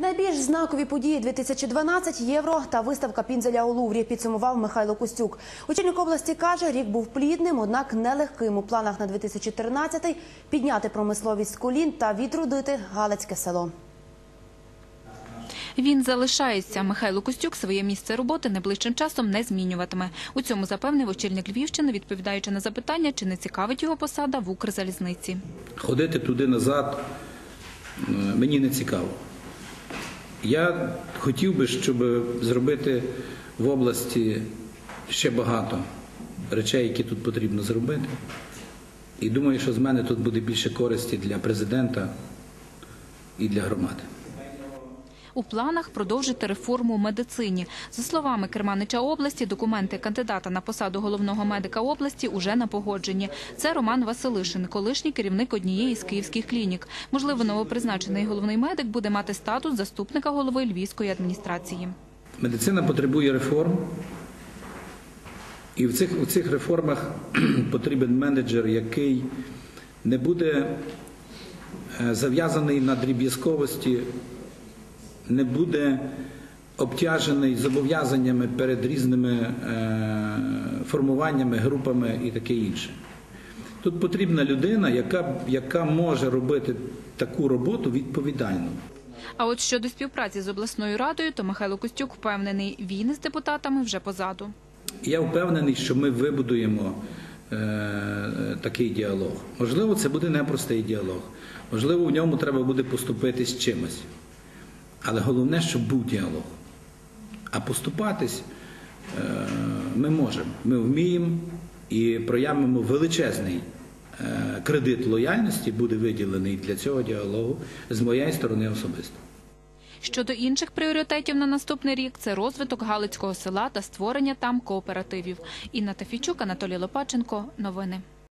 Найбільш знакові події 2012 – євро та виставка Пінзеля у Луврі, підсумував Михайло Костюк. Очільник області каже, рік був плідним, однак нелегким у планах на 2013 – підняти промисловість з колін та відродити Галицьке село. Він залишається. Михайло Костюк своє місце роботи найближчим часом не змінюватиме. У цьому запевнив очільник Львівщини, відповідаючи на запитання, чи не цікавить його посада в Укрзалізниці. Ходити туди назад мені не цікаво. Я хотів би, щоб зробити в області ще багато речей, які тут потрібно зробити. І думаю, що з мене тут буде більше користі для президента і для громади. У планах продовжити реформу медицині. За словами керманича області, документи кандидата на посаду головного медика області уже на погодженні. Це Роман Василишин, колишній керівник однієї з київських клінік. Можливо, новопризначений головний медик буде мати статус заступника голови Львівської адміністрації. Медицина потребує реформ, і в цих, у цих реформах потрібен менеджер, який не буде е, зав'язаний на дріб'язковості, не буде обтяжений зобов'язаннями перед різними е, формуваннями, групами і таке інше. Тут потрібна людина, яка, яка може робити таку роботу відповідально. А от щодо співпраці з обласною радою, то Михайло Костюк впевнений, він із депутатами вже позаду. Я впевнений, що ми вибудуємо е, такий діалог. Можливо, це буде непростий діалог. Можливо, в ньому треба буде поступитись чимось. Але головне, щоб був діалог. А поступатись е, ми можемо. Ми вміємо і проявимо величезний е, кредит лояльності, буде виділений для цього діалогу з моєї сторони особисто. Щодо інших пріоритетів на наступний рік, це розвиток Галицького села та створення там кооперативів. Інна Тафійчук, Анатолій Лопаченко. Новини.